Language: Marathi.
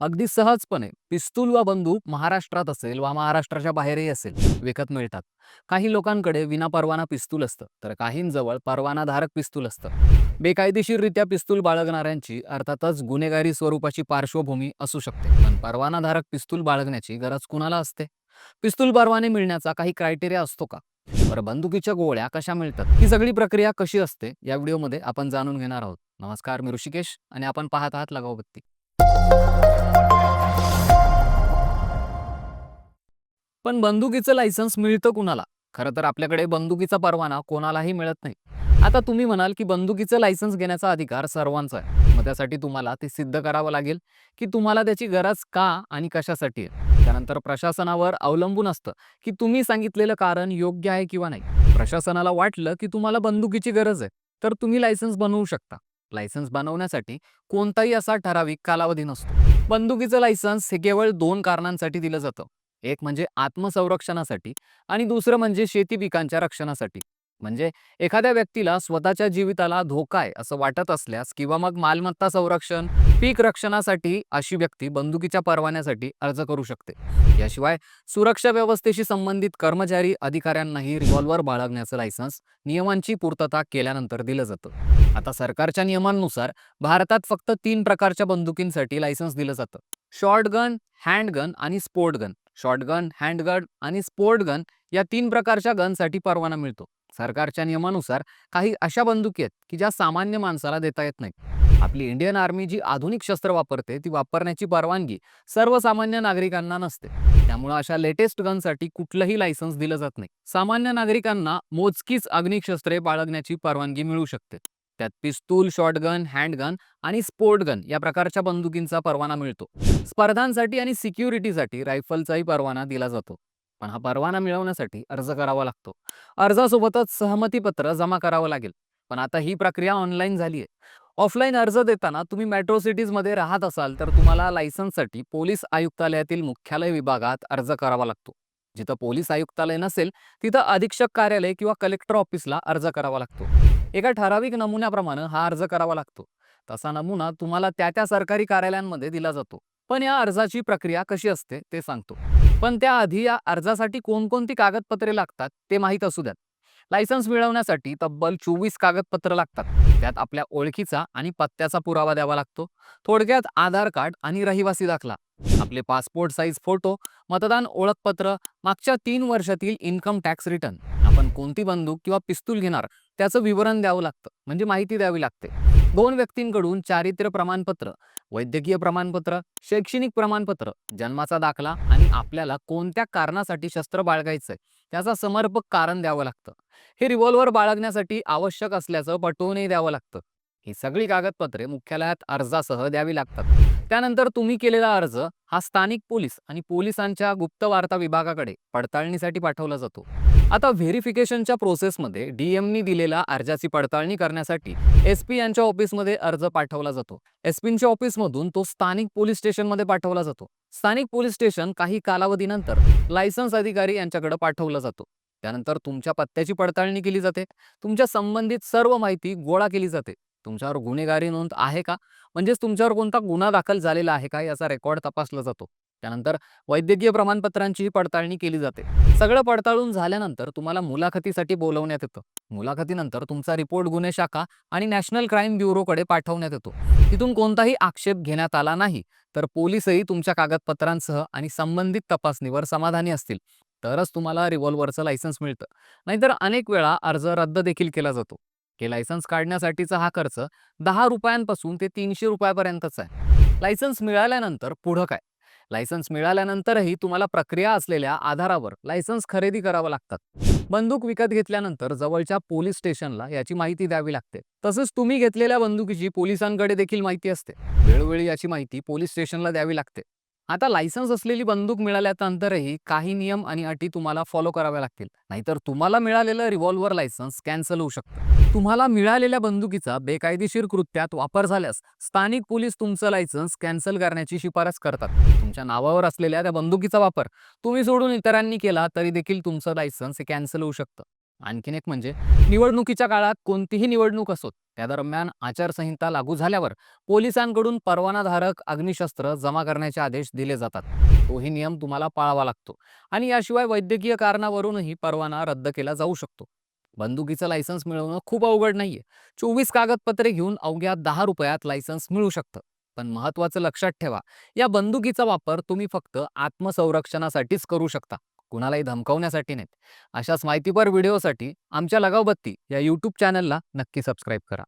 अगदी सहजपणे पिस्तूल वा बंदूक महाराष्ट्रात असेल वा महाराष्ट्राच्या बाहेरही असेल विकत मिळतात. काही लोकांकडे विनापरवाना पिस्तूल असतं तर काहींजवळ परवानाधारक पिस्तूल असतं. बेकायदेशीररित्या पिस्तूल बाळगणाऱ्यांची अर्थातच गुन्हेगारी स्वरूपाची पार्श्वभूमी असू शकते. पण परवानाधारक पिस्तूल बाळगण्याची गरज कुणाला असते? पिस्तूल परवाने मिळण्याचा काही क्रायटेरिया असतो का? बरं बंदुकीच्या गोळ्या कशा मिळतात? ही सगळी प्रक्रिया कशी असते? या व्हिडिओमध्ये आपण जाणून घेणार आहोत. नमस्कार मी ऋषिकेश आणि आपण पाहत आहात लगावबत्ती पण बंदुकीचं लायसन्स मिळतं कुणाला? खरं तर आपल्याकडे बंदुकीचा परवाना कोणालाही मिळत नाही. आता तुम्ही म्हणाल की बंदुकीचं लायसन्स घेण्याचा अधिकार सर्वांचा आहे. मग त्यासाठी तुम्हाला ते सिद्ध करावं लागेल की तुम्हाला त्याची गरज का आणि कशासाठी आहे? त्यानंतर प्रशासनावर अवलंबून असतं की तुम्ही सांगितलेलं कारण योग्य आहे किंवा नाही. प्रशासनाला वाटलं की तुम्हाला बंदुकीची गरज आहे तर तुम्ही लायसन्स बनवू शकता. लायसन्स बनवण्यासाठी कोणताही असा ठराविक कालावधी नसतो. बंदुकीचं लायसन्स हे केवळ दोन कारणांसाठी दिलं जातं. एक म्हणजे आत्मसंरक्षणासाठी आणि दुसरं म्हणजे शेती पिकांच्या रक्षणासाठी. म्हणजे एखाद्या व्यक्तीला स्वतःच्या जीविताला धोका आहे असं वाटत असल्यास किंवा मग मालमत्ता संरक्षण पीक रक्षणासाठी अशी व्यक्ती बंदुकीच्या परवान्यासाठी अर्ज करू शकते. याशिवाय सुरक्षा व्यवस्थेशी संबंधित कर्मचारी अधिकाऱ्यांनाही रिव्हॉल्वर बाळगण्याचं लायसन्स नियमांची पूर्तता केल्यानंतर दिलं जातं. आता सरकारच्या नियमांनुसार भारतात फक्त तीन प्रकारच्या बंदुकींसाठी लायसन्स दिलं जातं. शॉर्ट गन आणि स्पोर्ट गन शॉटगन हँडगन आणि स्पोर्ट गन या तीन प्रकारच्या गनसाठी परवाना मिळतो. सरकारच्या नियमानुसार काही अशा बंदुकी आहेत की ज्या सामान्य माणसाला देता येत नाही आपली इंडियन आर्मी जी आधुनिक शस्त्र वापरते ती वापरण्याची परवानगी सर्वसामान्य नागरिकांना नसते. त्यामुळे अशा लेटेस्ट गनसाठी कुठलंही लायसन्स दिलं जात नाही. सामान्य नागरिकांना मोजकीच आधुनिक शस्त्रे बाळगण्याची परवानगी मिळू शकते. त्यात पिस्तूल शॉटगन हँडगन आणि स्पोर्ट गन या प्रकारच्या बंदुकींचा परवाना मिळतो. स्पर्धांसाठी आणि सिक्युरिटीसाठी रायफलचाही परवाना दिला जातो. पण हा परवाना मिळवण्यासाठी अर्ज करावा लागतो. अर्जासोबतच सहमतीपत्र जमा करावं लागेल. पण आता ही प्रक्रिया ऑनलाईन झाली आहे ऑफलाईन अर्ज देताना तुम्ही मेट्रो सिटीजमध्ये राहत असाल तर तुम्हाला लायसन्ससाठी पोलीस आयुक्तालयातील मुख्यालय विभागात अर्ज करावा लागतो. जिथं पोलीस आयुक्तालय नसेल तिथं अधीक्षक कार्यालय किंवा कलेक्टर ऑफिसला अर्ज करावा लागतो. एका ठराविक नमुन्याप्रमाणे हा अर्ज करावा लागतो. तसा नमुना तुम्हाला त्या त्या सरकारी कार्यालयांमध्ये दिला जातो. पण या अर्जाची प्रक्रिया कशी असते ते सांगतो. पण त्याआधी या अर्जासाठी कोणकोणती कागदपत्रे लागतात ते माहीत असू द्यात. लायसन्स मिळवण्यासाठी तब्बल चोवीस कागदपत्र लागतात. त्यात आपल्या ओळखीचा आणि पत्त्याचा पुरावा द्यावा लागतो. थोडक्यात आधार कार्ड आणि रहिवासी दाखला. आपले पासपोर्ट साईज फोटो मतदान ओळखपत्र मागच्या तीन वर्षातील इन्कम टॅक्स रिटर्न. आपण कोणती बंदूक किंवा पिस्तूल घेणार त्याचं विवरण द्यावं लागतं. म्हणजे माहिती द्यावी लागते. दोन व्यक्तींकडून चारित्र्य प्रमाणपत्र वैद्यकीय प्रमाणपत्र शैक्षणिक प्रमाणपत्र जन्माचा दाखला आणि आपल्याला कोणत्या कारणासाठी शस्त्र बाळगायचंय त्याचा समर्पक कारण द्यावं लागतं. हे रिव्हॉल्वर बाळगण्यासाठी आवश्यक असल्याचं पटवूनही द्यावं लागतं. ही सगळी कागदपत्रे मुख्यालयात अर्जासह द्यावी लागतात. त्यानंतर तुम्ही केलेला अर्ज हा स्थानिक पोलीस आणि पोलिसांच्या गुप्त वार्ता विभागाकडे पडताळणीसाठी पाठवला जातो. आता व्हेरिफिकेशनच्या प्रोसेसमध्ये डीएमनी दिलेल्या अर्जाची पडताळणी करण्यासाठी एस पी यांच्या ऑफिसमध्ये अर्ज पाठवला जातो. एसपींच्या ऑफिसमधून तो स्थानिक पोलीस स्टेशनमध्ये पाठवला जातो. स्थानिक पोलीस स्टेशन काही कालावधीनंतर लायसन्स अधिकारी यांच्याकडे पाठवला जातो. त्यानंतर तुमच्या पत्त्याची पडताळणी केली जाते. तुमच्या संबंधित सर्व माहिती गोळा केली जाते. तुमच्यावर गुन्हेगारी नोंद आहे का? म्हणजेच तुमच्यावर कोणता गुन्हा दाखल झालेला आहे का याचा रेकॉर्ड तपासला जातो. त्यानंतर वैद्यकीय प्रमाणपत्रांचीही पडताळणी केली जाते. सगळं पडताळून झाल्यानंतर तुम्हाला मुलाखतीसाठी बोलवण्यात येतं. मुलाखतीनंतर तुमचा रिपोर्ट गुन्हे शाखा आणि नॅशनल क्राईम ब्युरोकडे पाठवण्यात येतो. तिथून कोणताही आक्षेप घेण्यात आला नाही तर पोलीसही तुमच्या कागदपत्रांसह आणि संबंधित तपासणीवर समाधानी असतील. तरच तुम्हाला रिव्हॉल्वरचं लायसन्स मिळतं. नाहीतर अनेक वेळा अर्ज रद्द देखील केला जातो. हे लायसन्स काढण्यासाठीचा हा खर्च दहा रुपयांपासून ते तीनशे रुपयापर्यंतच आहे. लायसन्स मिळाल्यानंतर पुढं काय? लायसन्स मिळाल्यानंतरही तुम्हाला प्रक्रिया असलेल्या आधारावर लायसन्स खरेदी करावं लागतात. बंदूक विकत घेतल्यानंतर जवळच्या पोलीस स्टेशनला याची माहिती द्यावी लागते. तसंच तुम्ही घेतलेल्या बंदुकीची पोलिसांकडे देखील माहिती असते. वेळोवेळी याची माहिती पोलीस स्टेशनला द्यावी लागते. आता लायसन्स असलेली बंदूक मिळाल्यानंतरही काही नियम आणि अटी तुम्हाला फॉलो कराव्या लागतील. नाहीतर तुम्हाला मिळालेलं रिव्हॉल्व्हर लायसन्स कॅन्सल होऊ शकतं. तुम्हाला मिळालेल्या बंदुकीचा बेकायदेशीर कृत्यात वापर झाल्यास स्थानिक पोलीस तुमचं लायसन्स कॅन्सल करण्याची शिफारस करतात. तुमच्या नावावर असलेल्या त्या बंदुकीचा वापर तुम्ही सोडून इतरांनी केला तरी देखील तुमचं लायसन्स हे कॅन्सल होऊ शकतं. आणखीन एक म्हणजे निवडणुकीच्या काळात कोणतीही निवडणूक असोत त्या दरम्यान आचारसंहिता लागू झाल्यावर पोलिसांकडून परवानाधारक अग्निशस्त्र जमा करण्याचे आदेश दिले जातात. तोही नियम तुम्हाला पाळावा लागतो आणि याशिवाय वैद्यकीय कारणावरूनही परवाना रद्द केला जाऊ शकतो. बंदुकीचं लायसन्स मिळवणं खूप अवघड नाहीये. चोवीस कागदपत्रे घेऊन अवघ्या दहा रुपयात लायसन्स मिळू शकतं. पण महत्त्वाचं लक्षात ठेवा या बंदुकीचा वापर तुम्ही फक्त आत्मसंरक्षणासाठीच करू शकता. कुणालाही धमकावण्यासाठी नाहीत. अशाच माहितीपर व्हिडिओसाठी आमच्या लगावबत्ती या यूट्यूब चॅनलला नक्की सबस्क्राईब करा.